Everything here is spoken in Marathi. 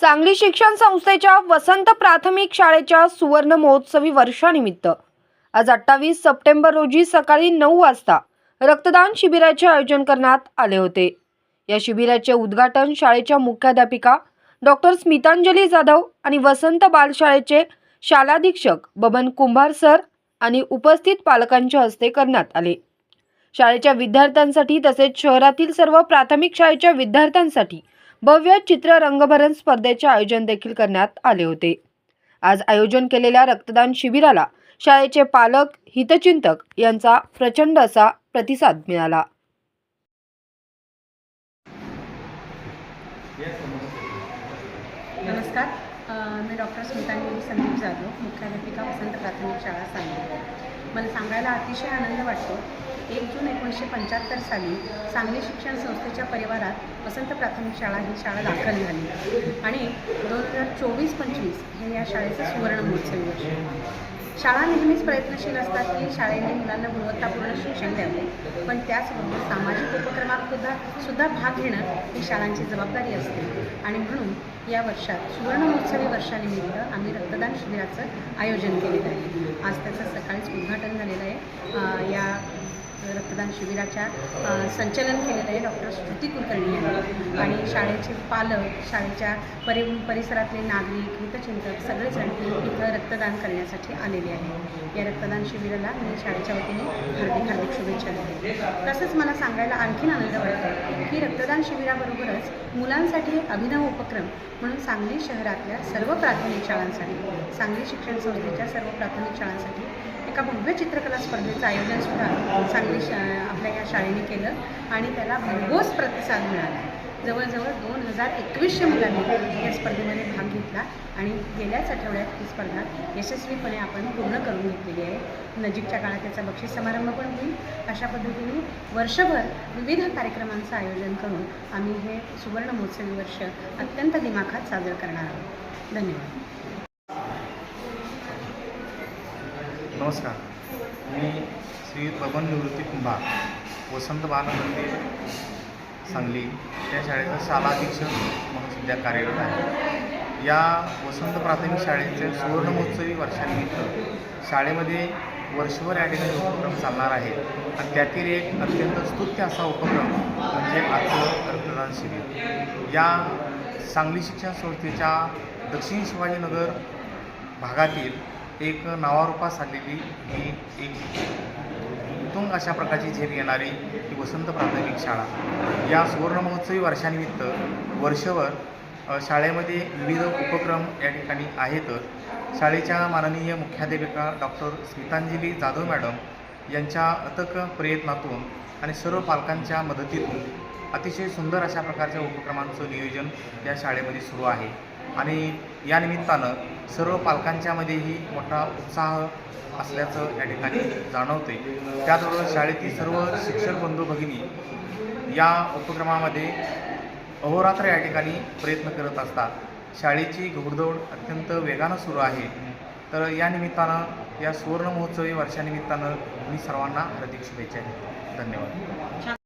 सांगली शिक्षण संस्थेच्या वसंत प्राथमिक शाळेच्या सुवर्ण महोत्सवी वर्षानिमित्त. आज अठ्ठावीस सप्टेंबर रोजी सकाळी नऊ वाजता रक्तदान शिबिराचे आयोजन करण्यात आले होते. या शिबिराचे उद्घाटन शाळेच्या मुख्याध्यापिका डॉक्टर स्मितांजली जाधव आणि वसंत बालशाळेचे शालाधीक्षक बबन कुंभार सर आणि उपस्थित पालकांच्या हस्ते करण्यात आले. शाळेच्या विद्यार्थ्यांसाठी तसेच शहरातील सर्व प्राथमिक शाळेच्या विद्यार्थ्यांसाठी भव्य चित्र रंगभरण स्पर्धेचे आयोजन देखील करण्यात आले होते. आज आयोजन केलेल्या रक्तदान शिबिराला शाळेचे पालक हितचिंतक यांचा प्रचंड असा प्रतिसाद मिळाला. नमस्कार. मी डॉक्टर स्मितांजली संदीप जाधव मुख्याध्यापिका वसंत प्राथमिक शाळा सांगली. मला सांगायला अतिशय आनंद वाटतो एक जून एकोणीसशे पंच्याहत्तर साली सांगली शिक्षण संस्थेच्या परिवारात वसंत प्राथमिक शाळा ही शाळा दाखल झाली. आणि दोन हजार चोवीस पंचवीस हे या शाळेचं सुवर्ण महोत्सवी वर्ष. शाळा नेहमीच प्रयत्नशील असतात की शाळेने मुलांना गुणवत्तापूर्ण शिक्षण द्यावे. पण त्याचबरोबर सामाजिक उपक्रमात सुद्धा सुद्धा भाग घेणं ही शाळांची जबाबदारी असते. आणि म्हणून या वर्षात सुवर्ण महोत्सवी वर्षानिमित्त आम्ही रक्तदान शिबिराचं आयोजन केलेलं आहे आज त्याचं सकाळीच उद्घाटन झालेलं आहे अं, या रक्तदान शिबिराच्या संचालन संचलन केलेलं आहे डॉक्टर श्रुती कुलकर्णी यांनी. आणि शाळेचे पालक शाळेच्या परि परिसरातले नागरिक हितचिंतक सगळेजण इथं रक्तदान करण्यासाठी आलेले आहे या रक्तदान शिबिराला मी शाळेच्या वतीने हार्दिक हार्दिक शुभेच्छा देते. तसंच मला सांगायला आणखीन आनंद वाटतो की रक्तदान शिबिराबरोबरच मुलांसाठी एक अभिनव उपक्रम म्हणून सांगली शहरातल्या सर्व प्राथमिक शाळांसाठी सांगली शिक्षण संस्थेच्या सर्व प्राथमिक शाळांसाठी एका भव्य चित्रकला स्पर्धेचं आयोजनसुद्धा सांगली शा आपल्या या शाळेने केलं आणि त्याला भरघोस प्रतिसाद मिळाला. जवळजवळ दोन हजार एकवीसशे मुलांनी या स्पर्धेमध्ये भाग घेतला आणि गेल्याच आठवड्यात ही स्पर्धा यशस्वीपणे आपण पूर्ण करून घेतलेली आहे. नजीकच्या काळात त्याचा बक्षीस समारंभ पण होईल. अशा पद्धतीने वर्षभर विविध कार्यक्रमांचं आयोजन करून आम्ही हे सुवर्ण महोत्सवी वर्ष अत्यंत दिमाखात साजरं करणार आहोत. धन्यवाद. नमस्कार. मी श्री बबन निवृत्ती कुंभार वसंत बाल मंदिर सांगली या शाळेचा शाला अधीक्षक म्हणून सध्या कार्यरत आहे. या वसंत प्राथमिक शाळेचे सुवर्णमहोत्सवी वर्षानिमित्त शाळेमध्ये वर्षभर या ठिकाणी उपक्रम चालणार आहे. आणि त्यातील एक अत्यंत स्तुत्य असा उपक्रम म्हणजे आजचं रक्तदान शिबिर. या सांगली शिक्षण संस्थेच्या दक्षिण शिवाजीनगर भागातील एक नावारूपास आलेली ही एक उत्तुंग अशा प्रकारची झेप घेणारी ही वसंत प्राथमिक शाळा. या सुवर्णमहोत्सवी वर्षानिमित्त वर्षभर शाळेमध्ये विविध उपक्रम या ठिकाणी आहेतच शाळेच्या माननीय मुख्याध्यापिका डॉक्टर स्मितांजली जाधव मॅडम यांच्या अथक प्रयत्नातून आणि सर्व पालकांच्या मदतीतून अतिशय सुंदर अशा प्रकारच्या उपक्रमांचं नियोजन या शाळेमध्ये सुरू आहे. आणि या निमित्तानं सर्व पालकांच्यामध्येही मोठा उत्साह असल्याचं या ठिकाणी जाणवते त्याचबरोबर शाळेतील सर्व शिक्षक बंधू भगिनी या उपक्रमामध्ये अहोरात्र या ठिकाणी प्रयत्न करत असतात. शाळेची घोडदौड अत्यंत वेगानं सुरू आहे. तर या निमित्तानं या सुवर्ण महोत्सवी वर्षानिमित्तानं मी सर्वांना हार्दिक शुभेच्छा देतो. धन्यवाद.